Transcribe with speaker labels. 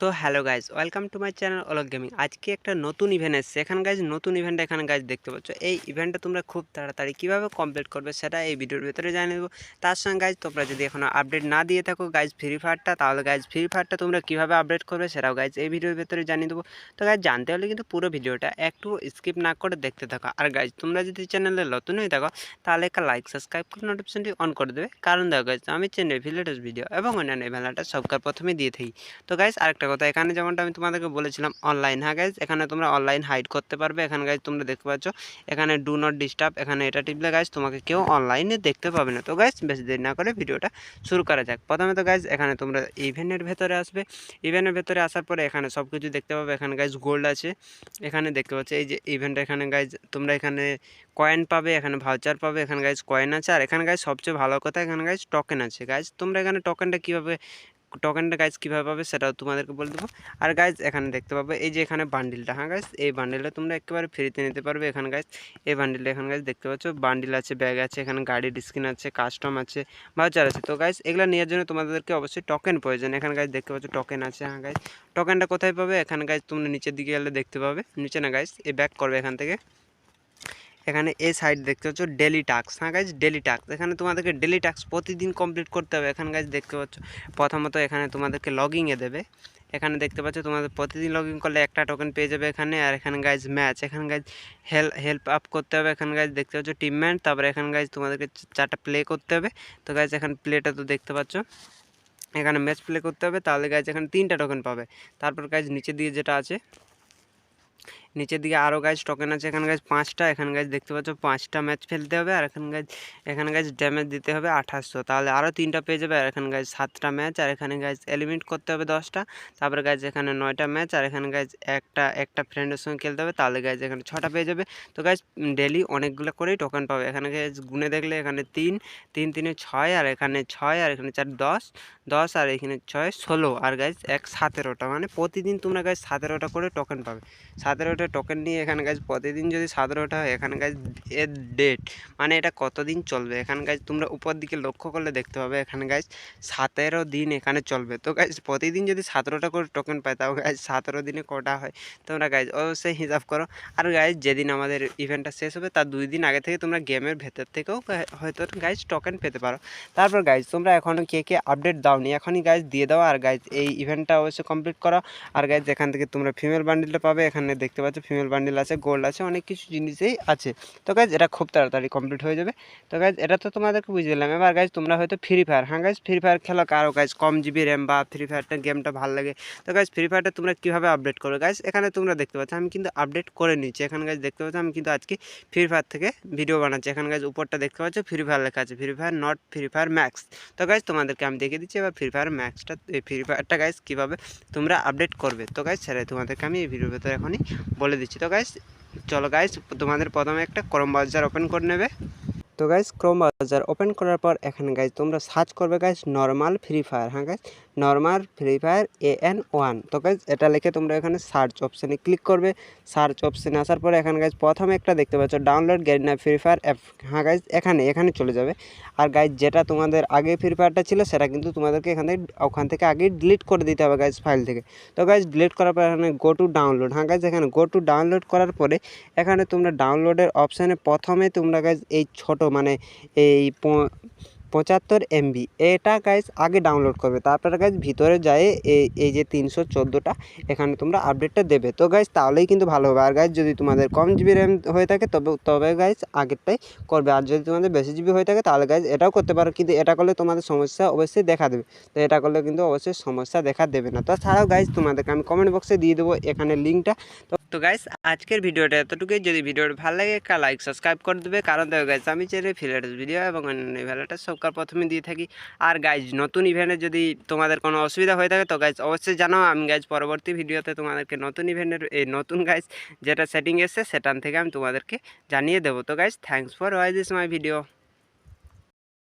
Speaker 1: তো hello guys welcome to my channel Alok gaming. আজকে একটা নতুন ইভেন্ট এসছে। এখানে গাইজ নতুন ইভেন্ট এখানে গাইজ দেখতে পাচ্ছ। এই ইভেন্টটা তোমরা খুব তাড়াতাড়ি কীভাবে কমপ্লিট করবে সেটা এই ভিডিওর ভিতরে জানিয়ে দেবো। তার সঙ্গে গাইজ তোমরা যদি এখনও আপডেট না দিয়ে থাকো গাইজ ফ্রি ফায়ারটা তাহলে গাইজ ফ্রি ফায়ারটা তোমরা কীভাবে আপডেট করবে সেটাও গাইজ এই ভিডিওর ভিতরে জানিয়ে দেবো। তো গাইজ জানতে হলে কিন্তু পুরো ভিডিওটা একটু স্কিপ না করে দেখতে থাকো। আর গাইজ তোমরা যদি চ্যানেলে নতুন হয়ে থাকো, তাহলে একটা লাইক সাবস্ক্রাইব করে নোটিফিকেশনটি অন করে দেবে। কারণ দেখো গাইজ আমি চ্যানেল ভিলেটেস ভিডিও এবং অন্যান্য ভেলাটা সবকার প্রথমে দিয়ে থাকি। তো গাইজ আরেকটা কথা। এখানে যেমনটা আমি তোমাদেরকে বলেছিলাম অনলাইন হ্যাঁ গাইজ এখানে তোমরা অনলাইন হাইড করতে পারবে। এখানে গাইজ তোমরা দেখতে পাচ্ছ, এখানে ডু নট ডিস্টার্ব এখানে এটা টিপলে গাইজ তোমাকে কেউ অনলাইনে দেখতে পাবে না। তো গাইজ বেশি দেরি না করে ভিডিওটা শুরু করা যাক। প্রথমে তো গাইজ এখানে তোমরা ইভেন্টের ভেতরে আসবে। ইভেন্টের ভেতরে আসার পরে এখানে সব কিছু দেখতে পাবে। এখানে গাইজ গোল্ড আছে। এখানে দেখতে পাচ্ছ, এই যে ইভেন্ট এখানে গাইজ তোমরা এখানে কয়েন পাবে, এখানে ভাউচার পাবে, এখানে গাইজ কয়েন আছে। আর এখানে গাইজ সবচেয়ে ভালো কথা, এখানে গাইজ টোকেন আছে। গাইজ তোমরা এখানে টোকেনটা কীভাবে টোকেনটা গাইজ কীভাবে পাবে সেটাও তোমাদেরকে বলে দেবো। আর গাইজ এখানে দেখতে পাবে, এই যে এখানে বান্ডিলটা হ্যাঁ গাইজ এই বান্ডিলটা তোমরা একেবারে ফ্রিতে নিতে পারবে এখানে গাইজ এই বান্ডিলটা এখানে গাইজ দেখতে পাচ্ছ? বান্ডিল আছে ব্যাগ আছে, এখানে গাড়ির স্ক্রিন আছে কাস্টম আছে ভাউচার আছে। তো গাইজ এগুলো নেওয়ার জন্য তোমাদেরকে অবশ্যই টোকেন প্রয়োজন। এখানে গাইজ দেখতে পাচ্ছ টোকেন আছে হ্যাঁ গাইজ টোকেনটা কোথায় পাবে? এখানে গাইজ তোমরা নিচের দিকে গেলে দেখতে পাবে। নিচে না গাইজ এ ব্যাক করবে এখান থেকে। এখানে এই সাইড দেখতে পাচ্ছ ডেলি টাস্ক হ্যাঁ গাইজ ডেলি টাস্ক এখানে তোমাদেরকে ডেলি টাস্ক প্রতিদিন কমপ্লিট করতে হবে। এখানে গাইজ দেখতে পাচ্ছ, প্রথমত এখানে তোমাদেরকে লগিংয়ে দেবে। এখানে দেখতে পাচ্ছ তোমাদের প্রতিদিন লগ ইন করলে একটা টোকেন পেয়ে যাবে এখানে। আর এখানে গাইজ ম্যাচ এখানে গাইজ হেল্প হেল্প আপ করতে হবে। এখানে গাইজ দেখতে পাচ্ছ টিমম্যান তারপরে এখানে গাইজ তোমাদেরকে চারটা প্লে করতে হবে। তো গাইজ এখানে প্লেটা তো দেখতে পাচ্ছ। এখানে ম্যাচ প্লে করতে হবে। তাহলে গাইজ এখানে তিনটা টোকেন পাবে। তারপর গাইজ নিচে দিয়ে যেটা আছে নিচের দিকে আরও গাছ টোকেন আছে, এখানে গাছ পাঁচটা, এখানে গাছ দেখতে পাচ্ছ পাঁচটা ম্যাচ ফেলতে হবে, আর এখানে গাছ এখানে গাছ ড্যামেজ দিতে হবে আঠাশশো। তাহলে আরও তিনটা পেয়ে যাবে, আর এখানে গাছ সাতটা ম্যাচ আর এখানে গাছ এলিমিট করতে হবে দশটা। তারপরে গাছ এখানে নয়টা ম্যাচ আর এখানে গাছ একটা একটা ফ্রেন্ডের সঙ্গে খেলতে হবে, তাহলে গাছ এখানে ছটা পেয়ে যাবে। তো গাছ ডেলি অনেকগুলো করেই টোকেন পাবে। এখানে গাছ গুনে দেখলে এখানে তিন তিন, তিনে ছয়, আর এখানে ছয়, আর এখানে চার, দশ দশ, আর এখানে ছয়, ষোলো, আর গাছ এক সতেরোটা। মানে প্রতিদিন তোমরা গাছ সতেরোটা করে টোকেন পাবে। সতেরোটা টোকেন নিয়ে এখানে গাছ প্রতিদিন যদি সতেরোটা হয়, এখানে গাছ এর ডেট মানে এটা কতদিন চলবে? এখানে গাছ তোমরা উপর দিকে লক্ষ্য করলে দেখতে পাবে, এখানে গাছ সতেরো দিন এখানে চলবে। তো গাছ প্রতিদিন যদি সতেরোটা করে টোকেন পায়, তাও গাছ সতেরো দিনে কটা হয়? তোমরা গাছ অবশ্যই হিসাব করো। আর গাছ যেদিন আমাদের ইভেন্টটা শেষ হবে, তার দুই দিন আগে থেকে তোমরা গেমের ভেতর থেকেও হয়তো গাইজ টোকেন পেতে পারো। তারপর গাইজ তোমরা এখনও কে কে আপডেট দাওনি, এখনই গাইজ দিয়ে দাও। আর গাইজ এই ইভেন্টটা অবশ্যই কমপ্লিট করো। আর গাইজ এখান থেকে তোমরা ফিমেল বান্ডিলটা পাবে, এখানে দেখতে পাচ্ছ ফিমেল বান্ডিল আছে গোল্ড আছে, অনেক কিছু জিনিসেই আছে। তো গাইজ এটা খুব তাড়াতাড়ি কমপ্লিট হয়ে যাবে। তো গাইজ এটা তো তোমাদেরকে বুঝে দিলাম। এবার গাইজ তোমরা হয়তো ফ্রি ফায়ার হ্যাঁ গাইজ ফ্রি ফায়ার খেলো কারও গাইজ কম জিবি র্যাম বা ফ্রি ফায়ারটা গেমটা ভালো লাগে। তো গাইজ ফ্রি ফায়ারটা তোমরা কীভাবে আপডেট করো? গাইজ এখানে তোমরা দেখতে পাচ্ছ, আমি কিন্তু আপডেট করে নিচ্ছি। এখানে গাইজ দেখতে পাচ্ছ, আমি কিন্তু আজকে ফ্রি ফায়ার থেকে ভিডিও বানাচ্ছি। এখানে গাইজ উপরটা দেখতে পাচ্ছ ফ্রি ফায়ার লেখা আছে। Free fire not free fire max তো গাইজ তোমাদেরকে আমি দেখিয়ে দিচ্ছি, এবার ফ্রি ফায়ার ম্যাক্সটা ফ্রি ফায়ারটা গাইজ কীভাবে তোমরা আপডেট করবে। তো গাইজ সেটাই তোমাদেরকে আমি এই ভিডিওর ভেতরে এখনই বলে দিচ্ছি। তো গাইস চলো গাইস তোমাদের প্রথমে একটা করম ব্রাউজার ওপেন করে নেবে। তো গাইজ ক্রোম ব্রাউজার ওপেন করার পর এখানে গাইজ তোমরা সার্চ করবে গাইজ নর্মাল ফ্রি ফায়ার হ্যাঁ guys normal free fire A N one তো গাইজ এটা লিখে তোমরা এখানে সার্চ অপশানে ক্লিক করবে। সার্চ অপশানে আসার পরে এখানে গাইজ প্রথমে একটা দেখতে পাচ্ছ download Garena free fire app হ্যাঁ গাইজ এখানে এখানে চলে যাবে। আর গাইজ যেটা তোমাদের আগে ফ্রি ফায়ারটা ছিল, সেটা কিন্তু তোমাদেরকে এখান থেকে, ওখান থেকে আগেই ডিলিট করে দিতে হবে গাইজ ফাইল থেকে। তো গাইজ ডিলিট করার পর এখানে গো টু ডাউনলোড হ্যাঁ গাইজ এখানে গো টু ডাউনলোড করার পরে এখানে তোমরা ডাউনলোডের অপশানে প্রথমে তোমরা গাইজ এই ছোট মানে এই পঁচাত্তর এমবি এটা গাইজ আগে ডাউনলোড করবে। তারপরে গাইজ ভিতরে যায় এই যে তিনশো চোদ্দোটা, এখানে তোমরা আপডেটটা দেবে। তো গাইজ তাহলেই কিন্তু ভালো হবে। আর গাইজ যদি তোমাদের কম জিবি র্যাম হয়ে থাকে, তবে তবে গাইজ আগেরটাই করবে। আর যদি তোমাদের বেশি জিবি হয়ে থাকে, তাহলে গাইজ এটাও করতে পারো। কিন্তু এটা করলে তোমাদের সমস্যা অবশ্যই দেখা দেবে। তো এটা করলে কিন্তু অবশ্যই সমস্যা দেখা দেবে না। তাছাড়াও গাইজ তোমাদেরকে আমি কমেন্ট বক্সে দিয়ে দেবো এখানে লিঙ্কটা তো তো গাইস আজকের ভিডিওটা এতটুকুই। যদি ভিডিওটা ভালো লাগে, একটা লাইক সাবস্ক্রাইব করে দেবে। কারণ দেখো গাইজ আমি চেয়ে ফিলেটাস ভিডিও এবং অন্যান্য ভ্যালাটা সবকার প্রথমে দিয়ে থাকি। আর গাইজ নতুন ইভেন্টে যদি তোমাদের কোনো অসুবিধা হয়ে থাকে, তো গাইজ অবশ্যই জানাও। আমি গাইজ পরবর্তী ভিডিওতে তোমাদেরকে নতুন ইভেন্টের এই নতুন গাইজ যেটা সেটিং এসছে, সেটান থেকে আমি তোমাদেরকে জানিয়ে দেবো। তো guys thanks for why this my video